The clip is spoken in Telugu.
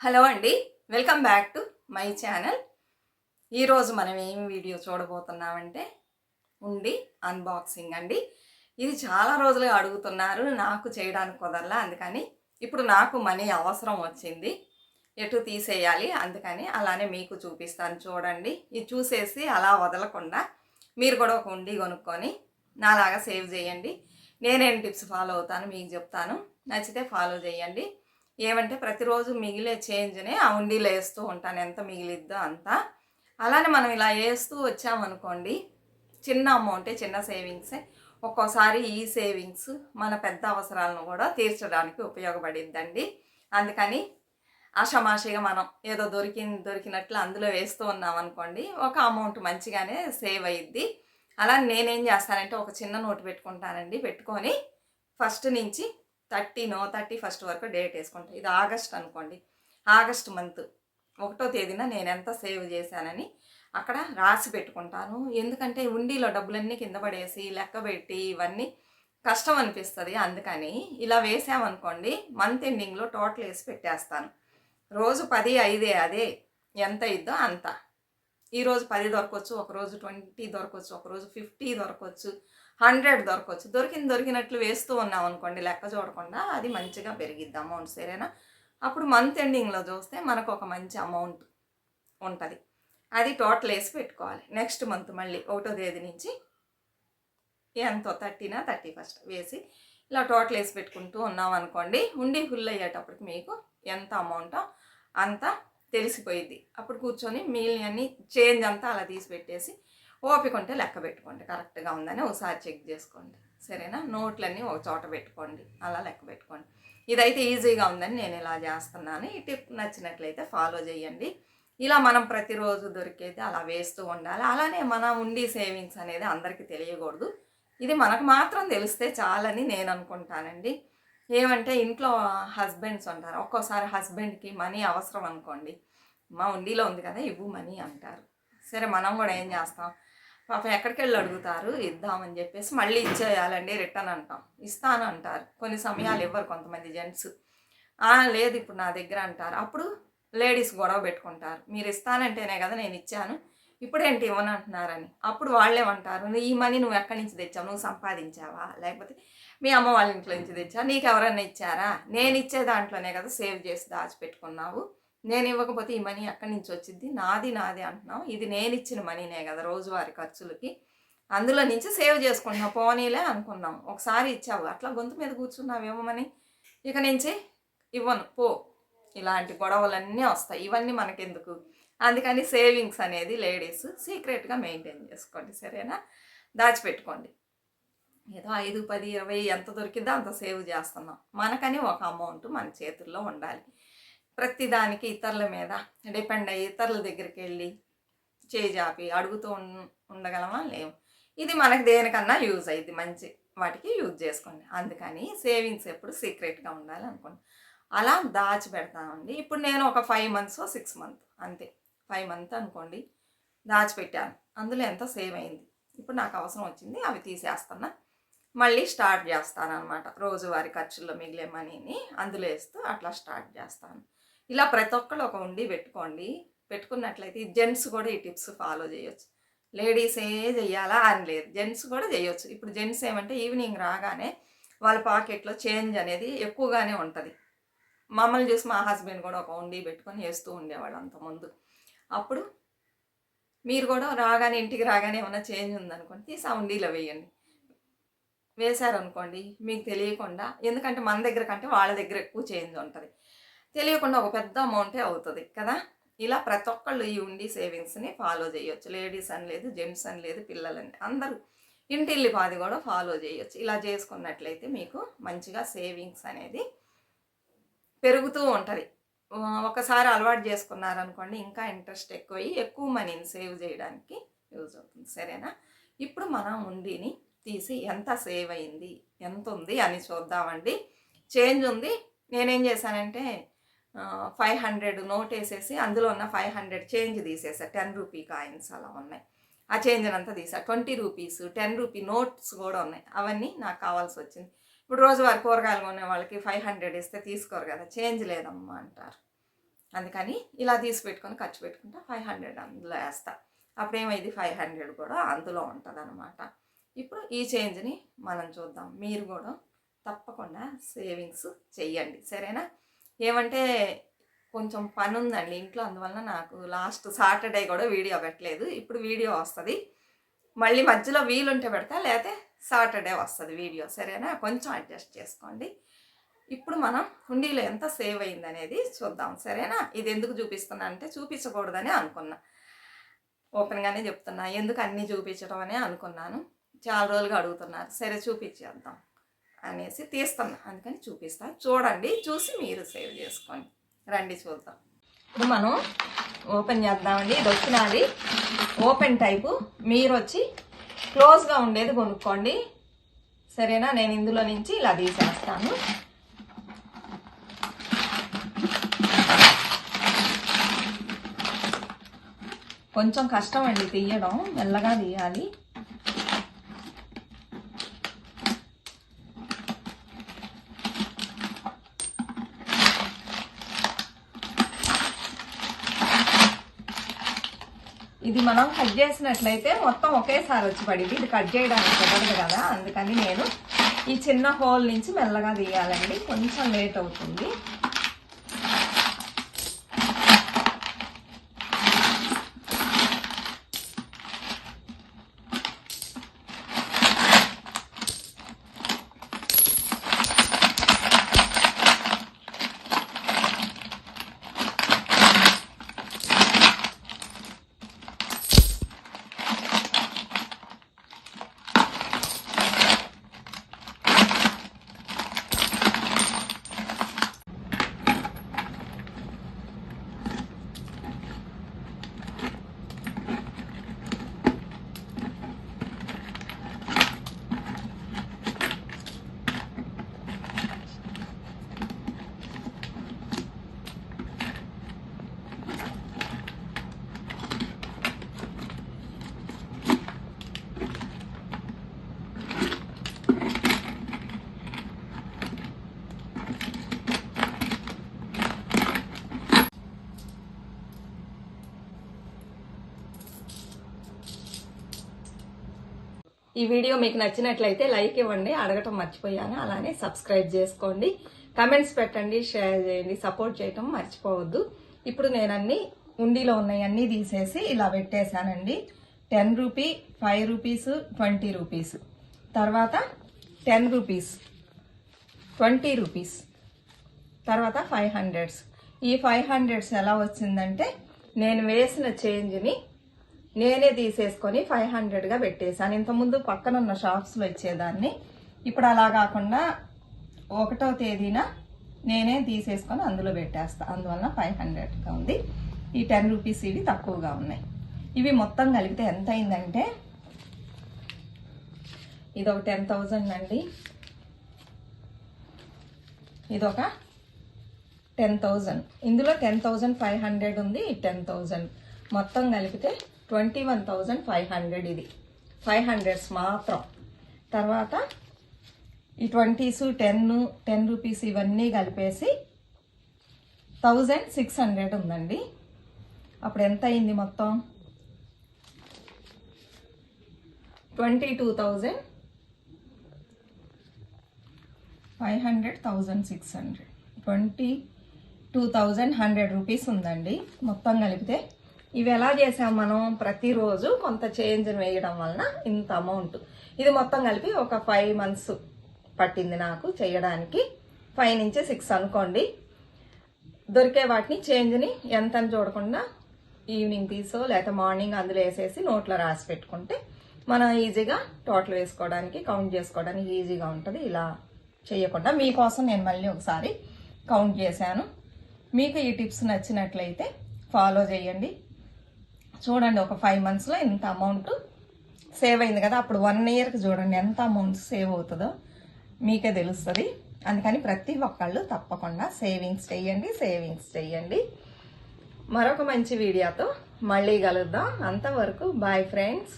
హలో అండి welcome back to my channel. ఈరోజు మనం ఏం వీడియో చూడబోతున్నామంటే ఉండి అన్బాక్సింగ్ అండి. ఇది చాలా రోజులుగా అడుగుతున్నారు నాకు చేయడానికి కుదరలా అందుకని ఇప్పుడు నాకు మనీ అవసరం వచ్చింది. ఎటు తీసేయాలి అందుకని అలానే మీకు చూపిస్తాను చూడండి. ఇది చూసేసి అలా వదలకుండా మీరు కూడా ఒక ఉండి కొనుక్కొని నాలాగా సేవ్ చేయండి. నేనేం టిప్స్ ఫాలో అవుతాను మీకు చెప్తాను. నచ్చితే ఫాలో చేయండి. ఏమంటే ప్రతిరోజు మిగిలే చేంజ్ని ఆ ఉండిలో వేస్తూ ఉంటాను. ఎంత మిగిలిద్దో అంతా. అలానే మనం ఇలా వేస్తూ వచ్చామనుకోండి చిన్న అమౌంటే చిన్న సేవింగ్సే. ఒక్కోసారి ఈ సేవింగ్స్ మన పెద్ద అవసరాలను కూడా తీర్చడానికి ఉపయోగపడిద్దండి. అందుకని ఆషామాషిగా మనం ఏదో దొరికిన దొరికినట్లు అందులో వేస్తూ ఉన్నాం అనుకోండి ఒక అమౌంట్ మంచిగానే సేవ్ అయ్యిద్ది అలా నేనేం చేస్తానంటే ఒక చిన్న నోటు పెట్టుకుంటానండి. పెట్టుకొని ఫస్ట్ నుంచి థర్టీనో థర్టీ ఫస్ట్ వరకు డేట్ వేసుకుంటాను ఇది ఆగస్ట్ అనుకోండి. August month. ఒకటో తేదీన నేను ఎంత సేవ్ చేశానని అక్కడ రాసి పెట్టుకుంటాను. ఎందుకంటే ఉండీలో డబ్బులన్నీ కింద పడేసి లెక్క పెట్టి ఇవన్నీ కష్టం అనిపిస్తుంది. అందుకని ఇలా వేసామనుకోండి మంత్ ఎండింగ్లో టోటల్ వేసి పెట్టేస్తాను. రోజు పది ఐదే అదే ఎంత ఇద్దో అంత. ఈరోజు పది దొరకవచ్చు ఒకరోజు ట్వంటీ దొరకవచ్చు ఒకరోజు ఫిఫ్టీ దొరకవచ్చు హండ్రెడ్ దొరకవచ్చు దొరికింది దొరికినట్లు వేస్తూ ఉన్నాం అనుకోండి లెక్క చూడకుండా అది మంచిగా పెరిగిద్ది అమౌంట్ సరేనా? అప్పుడు మంత్ ఎండింగ్లో చూస్తే మనకు ఒక మంచి అమౌంట్ ఉంటుంది. అది టోటల్ వేసి పెట్టుకోవాలి. నెక్స్ట్ మంత్ మళ్ళీ ఒకటో తేదీ నుంచి ఎంతో థర్టీనా థర్టీ ఫస్ట్ వేసి ఇలా టోటల్ వేసి పెట్టుకుంటూ ఉన్నాం అనుకోండి ఉండి ఫుల్ అయ్యేటప్పటికి మీకు ఎంత అమౌంటో అంత తెలిసిపోయిద్ది. అప్పుడు కూర్చొని మిగిలినన్ని చేంజ్ అంతా అలా తీసి పెట్టేసి ఓపిక ఉంటే లెక్క పెట్టుకోండి. కరెక్ట్గా ఉందని ఒకసారి చెక్ చేసుకోండి. సరేనా? నోట్లన్నీ ఒక చోట పెట్టుకోండి. అలా లెక్క పెట్టుకోండి. ఇదైతే ఈజీగా ఉందని నేను ఇలా చేస్తున్నాను. ఈ టిప్ నచ్చినట్లయితే ఫాలో చేయండి. ఇలా మనం ప్రతిరోజు దొరికేది అలా వేస్తూ ఉండాలి. అలానే మన ఉండి సేవింగ్స్ అనేది అందరికీ తెలియకూడదు. ఇది మనకు మాత్రం తెలిస్తే చాలని నేను అనుకుంటానండి. ఏమంటే ఇంట్లో హస్బెండ్స్ ఉంటారు. ఒక్కోసారి హస్బెండ్కి మనీ అవసరం అనుకోండి. మా ఉండిలో ఉంది కదా ఇవ్వు మనీ అంటారు. సరే మనం కూడా ఏం చేస్తాం? పాపం ఎక్కడికి వెళ్ళి అడుగుతారు? ఇద్దామని చెప్పేసి మళ్ళీ ఇచ్చేయాలండి రిటర్న్ అంటాం. ఇస్తాను అంటారు కొన్ని సమయాలు ఇవ్వరు కొంతమంది జెంట్స్. లేదు ఇప్పుడు నా దగ్గర అంటారు. అప్పుడు లేడీస్ గొడవ పెట్టుకుంటారు. మీరు ఇస్తానంటేనే కదా నేను ఇచ్చాను. ఇప్పుడేంటి ఇవ్వను అంటున్నారని అప్పుడు వాళ్ళేమంటారు? ఈ మనీ నువ్వు ఎక్కడి నుంచి తెచ్చావు? నువ్వు సంపాదించావా? లేకపోతే మీ అమ్మ వాళ్ళ ఇంట్లో నుంచి తెచ్చా నీకు ఎవరైనా ఇచ్చారా? నేను ఇచ్చే దాంట్లోనే కదా సేవ్ చేసి దాచిపెట్టుకున్నావు. నేను ఇవ్వకపోతే ఈ మనీ ఎక్కడి నుంచి వచ్చింది నాది నాది అంటున్నాం ఇది నేను ఇచ్చిన మనీనే కదా రోజువారి ఖర్చులకి. అందులో నుంచి సేవ్ చేసుకుంటున్నాం పోనీలే అనుకున్నాం. ఒకసారి ఇచ్చావు. అట్లా గొంతు మీద కూర్చున్నావు ఇవ్వమని ఇక నుంచి ఇవ్వను. పో. ఇలాంటి గొడవలన్నీ వస్తాయి. ఇవన్నీ మనకెందుకు? అందుకని సేవింగ్స్ అనేది లేడీస్ సీక్రెట్గా మెయింటైన్ చేసుకోండి. సరేనా? దాచిపెట్టుకోండి. ఏదో ఐదు పది ఇరవై ఎంత దొరికిందో అంత సేవ్ చేస్తున్నాం. మనకని ఒక అమౌంట్ మన చేతుల్లో ఉండాలి. ప్రతిదానికి ఇతరుల మీద డిపెండ్ అయ్యి ఇతరుల దగ్గరికి వెళ్ళి చేజాపి అడుగుతూ ఉన్- ఉండగలమా? లేవు. ఇది మనకి దేనికన్నా యూజ్ అయ్యింది మంచి వాటికి యూజ్ చేసుకోండి. అందుకని సేవింగ్స్ ఎప్పుడు సీక్రెట్గా ఉండాలి అనుకోండి అలా దాచి పెడతామండి ఇప్పుడు నేను ఒక ఫైవ్ మంత్స్ సిక్స్ మంత్ అంతే. ఫైవ్ మంత్ అనుకోండి. దాచిపెట్టాను అందులో ఎంత సేవ్ అయింది? ఇప్పుడు నాకు అవసరం వచ్చింది. అవి తీసేస్తున్నా. మళ్ళీ స్టార్ట్ చేస్తాను అనమాట రోజువారి ఖర్చుల్లో మిగిలే మనీని అందులో వేస్తూ అట్లా స్టార్ట్ చేస్తాను. ఇలా ప్రతి ఒక్కళ్ళు ఒక ఉండి పెట్టుకోండి. పెట్టుకున్నట్లయితే జెంట్స్ కూడా ఈ టిప్స్ ఫాలో చేయొచ్చు. లేడీసే చెయ్యాలా అని లేదు. జెంట్స్ కూడా చేయొచ్చు. ఇప్పుడు జెంట్స్ ఏమంటే ఈవినింగ్ రాగానే వాళ్ళ పాకెట్లో చేంజ్ అనేది ఎక్కువగానే ఉంటుంది. మమ్మల్ని చూసి మా హస్బెండ్ కూడా ఒక ఉండి పెట్టుకొని వేస్తూ ఉండేవాడు అంతకుముందు అప్పుడు మీరు కూడా రాగానే ఇంటికి రాగానే ఏమైనా చేంజ్ ఉందనుకోండి తీసి ఆ ఉండీలో వేయండి. వేశారనుకోండి మీకు తెలియకుండా ఎందుకంటే మన దగ్గర కంటే వాళ్ళ దగ్గర ఎక్కువ చేంజ్ ఉంటుంది. తెలియకుండా ఒక పెద్ద అమౌంటే అవుతుంది కదా? ఇలా ప్రతి ఒక్కళ్ళు ఈ ఉండి సేవింగ్స్ని ఫాలో చేయొచ్చు. లేడీస్ అని లేదు జెంట్స్ అని లేదు పిల్లలని అందరూ ఇంటిల్లి పాది కూడా ఫాలో చేయొచ్చు. ఇలా చేసుకున్నట్లయితే మీకు మంచిగా సేవింగ్స్ అనేది పెరుగుతూ ఉంటుంది. ఒకసారి అలవాటు చేసుకున్నారనుకోండి ఇంకా ఇంట్రెస్ట్ ఎక్కువయ్యి ఎక్కువ మనీని సేవ్ చేయడానికి యూజ్ అవుతుంది సరేనా? ఇప్పుడు మనం ఉండిని తీసి ఎంత సేవ్ అయింది ఎంత ఉంది అని చూద్దామండి. చేంజ్ ఉంది. నేనేం చేశానంటే ఫైవ్ హండ్రెడ్ నోట్ వేసేసి అందులో ఉన్న ఫైవ్ హండ్రెడ్ చేంజ్ తీసేసా. టెన్ రూపీ కాయిన్స్ అలా ఉన్నాయి. ఆ చేంజ్ అంతా తీసా. Twenty rupees ten rupee notes కూడా ఉన్నాయి. అవన్నీ నాకు కావాల్సి వచ్చింది. ఇప్పుడు రోజువారి కూరగాయలు కొనే వాళ్ళకి ఫైవ్ హండ్రెడ్ ఇస్తే తీసుకోరు కదా. చేంజ్ లేదమ్మా అంటారు. అందుకని ఇలా తీసి పెట్టుకొని ఖర్చు పెట్టుకుంటా ఫైవ్ హండ్రెడ్ అందులో వేస్తా. అప్పుడేమైంది? ఫైవ్ హండ్రెడ్ కూడా అందులో ఉంటుంది అనమాట ఇప్పుడు ఈ చేంజ్ని మనం చూద్దాం. మీరు కూడా తప్పకుండా సేవింగ్స్ చెయ్యండి. సరేనా? ఏమంటే కొంచెం పని ఉందండి ఇంట్లో అందువలన నాకు లాస్ట్ సాటర్డే కూడా వీడియో పెట్టలేదు. ఇప్పుడు వీడియో వస్తుంది. మళ్ళీ మధ్యలో వీలుంటే పెడతా లేకపోతే సాటర్డే వస్తుంది వీడియో. సరేనా? కొంచెం అడ్జస్ట్ చేసుకోండి. ఇప్పుడు మనం హుండీలో ఎంత సేవ్ అయింది అనేది చూద్దాం. సరేనా? ఇది ఎందుకు చూపిస్తున్నా అంటే చూపించకూడదని అనుకున్నా. ఓపెన్గానే చెప్తున్నా. ఎందుకు అన్నీ చూపించడం అనే అనుకున్నాను. చాలా రోజులుగా అడుగుతున్నారు. సరే చూపించేద్దాం. అనేసి తీస్తున్నా అందుకని చూపిస్తాను చూడండి చూసి మీరు సేవ్ చేసుకోండి. రండి చూద్దాం. ఇప్పుడు మనం ఓపెన్ చేద్దామండి. ఇది వచ్చినది ఓపెన్ టైపు. మీరు వచ్చి క్లోజ్గా ఉండేది కొనుక్కోండి. సరేనా? నేను ఇందులో నుంచి ఇలా తీసేస్తాను. కొంచెం కష్టం అండి తీయడం. మెల్లగా తీయాలి. ఇది మనం కట్ చేసినట్లయితే మొత్తం ఒకేసారి వచ్చి పడింది. ఇది కట్ చేయడానికి కుదరదు కదా. అందుకని నేను ఈ చిన్న హోల్ నుంచి మెల్లగా తీయాలండి. కొంచెం లేట్ అవుతుంది. ఈ వీడియో మీకు నచ్చినట్లయితే లైక్ ఇవ్వండి అడగటం మర్చిపోయాను. అలానే సబ్స్క్రైబ్ చేసుకోండి. కమెంట్స్ పెట్టండి షేర్ చేయండి సపోర్ట్ చేయటం మర్చిపోవద్దు. ఇప్పుడు నేను అన్ని ఉండిలో ఉన్నాయి అన్నీ తీసేసి ఇలా పెట్టేశానండి. Ten rupee five rupees twenty rupees తర్వాత టెన్ రూపీస్ ట్వంటీ రూపీస్ తర్వాత ఫైవ్ హండ్రెడ్స్ ఈ ఫైవ్ హండ్రెడ్స్ ఎలా వచ్చిందంటే నేను వేసిన చేంజ్ని నేనే తీసేసుకొని ఫైవ్ హండ్రెడ్గా పెట్టేశాను. ఇంతకుముందు పక్కన ఉన్న షాప్స్లో ఇచ్చేదాన్ని ఇప్పుడు అలా కాకుండా ఒకటో తేదీన నేనే తీసేసుకొని అందులో పెట్టేస్తా. అందువల్ల ఫైవ్ హండ్రెడ్గా ఉంది. ఈ టెన్ రూపీస్ ఇవి తక్కువగా ఉన్నాయి. ఇవి మొత్తం కలిపితే ఎంత అయిందంటే ఇది ఒక టెన్ థౌజండ్ అండి. ఇదొక టెన్ థౌజండ్. ఇందులో టెన్ థౌజండ్ ఫైవ్ హండ్రెడ్ ఉంది. టెన్ థౌజండ్ మొత్తం కలిపితే twenty one thousand five hundred ఇది. ఫైవ్ హండ్రెడ్స్ మాత్రం. తర్వాత ఈ ట్వంటీస్ టెన్ టెన్ రూపీస్ ఇవన్నీ కలిపేసి థౌజండ్ సిక్స్ హండ్రెడ్ ఉందండి. అప్పుడు ఎంత అయింది మొత్తం? Twenty two thousand five hundred thousand six hundred. Twenty two thousand hundred rupees ఉందండి. మొత్తం కలిపితే ఇవి ఎలా చేసాం మనం ప్రతిరోజు కొంత చేంజ్ వేయడం వలన ఇంత అమౌంట్ ఇది మొత్తం కలిపి ఒక ఫైవ్ మంత్స్ పట్టింది నాకు చేయడానికి. ఫైవ్ నుంచి సిక్స్ అనుకోండి. దొరికే వాటిని చేంజ్ని ఎంత అని చూడకుండా ఈవినింగ్ తీసో లేకపోతే మార్నింగ్ అందులో వేసేసి నోట్లో రాసి పెట్టుకుంటే మనం ఈజీగా టోటల్ వేసుకోవడానికి కౌంట్ చేసుకోవడానికి ఈజీగా ఉంటుంది. ఇలా చేయకుండా మీకోసం నేను మళ్ళీ ఒకసారి కౌంట్ చేశాను. మీకు ఈ టిప్స్ నచ్చినట్లయితే ఫాలో చేయండి. చూడండి ఒక ఫైవ్ మంత్స్లో ఇంత అమౌంట్ సేవ్ అయింది కదా. అప్పుడు వన్ ఇయర్కి చూడండి ఎంత అమౌంట్ సేవ్ అవుతుందో మీకే తెలుస్తుంది. అందుకని ప్రతి ఒక్కళ్ళు తప్పకుండా సేవింగ్స్ చేయండి సేవింగ్స్ చేయండి మరొక మంచి వీడియోతో మళ్ళీ కలుద్దాం. అంతవరకు బాయ్ ఫ్రెండ్స్